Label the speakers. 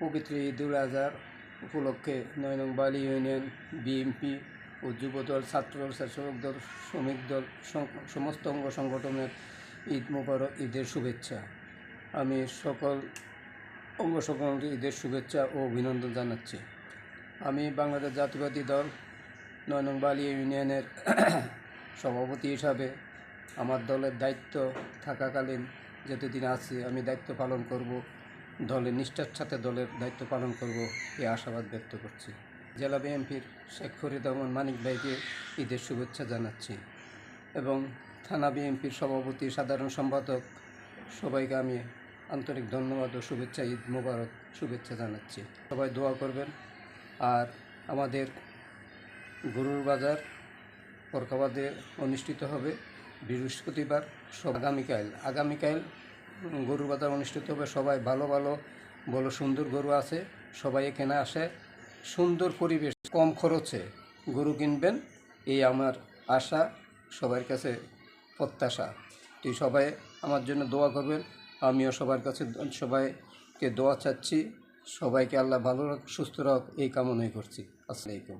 Speaker 1: পবিত্র ঈদ উল আজহার উপলক্ষে নয় নং বালি ইউনিয়ন বিএনপি ও যুবদল ছাত্রদল শাসক দল, শ্রমিক দল সমস্ত অঙ্গ সংগঠনের ঈদ মোবারক, ঈদের শুভেচ্ছা। আমি সকল অঙ্গ সংগঠনের ঈদের শুভেচ্ছা ও অভিনন্দন জানাচ্ছি। আমি বাংলাদেশ জাতীয়বাদী দল নয় নং বালি ইউনিয়নের সভাপতি হিসাবে আমার দলের দায়িত্ব থাকাকালীন যতদিন আছি আমি দায়িত্ব পালন করব। দলের নিষ্ঠার সাথে দলের দায়িত্ব পালন করব এই আশাবাদ ব্যক্ত করছি। জেলা বিএনপির শেখ ফরিদ রহমান, মানিক ভাইকে ঈদের শুভেচ্ছা জানাচ্ছি এবং থানা বিএনপির সভাপতি, সাধারণ সম্পাদক সবাইকে আমি আন্তরিক ধন্যবাদ ও শুভেচ্ছা, ঈদ মোবারক শুভেচ্ছা জানাচ্ছি। সবাই দোয়া করবেন। আর আমাদের গরুর বাজার পরকাবাদে অনুষ্ঠিত হবে বৃহস্পতিবার আগামীকাল। আগামীকাল গরুর বাজার অনুষ্ঠিত হবে। সবাই ভালো ভালো, বলো সুন্দর গরু আছে, সবাই এখানে আসে। সুন্দর পরিবেশ, কম খরচে গরু কিনবেন, এই আমার আশা, সবার কাছে প্রত্যাশা। তুই সবাই আমার জন্য দোয়া করবেন, আমিও সবার কাছে সবাইকে দোয়া চাচ্ছি। সবাইকে আল্লাহ ভালো রাখ সুস্থ রাখ এই কামনাই করছি। আসসালামাইকুম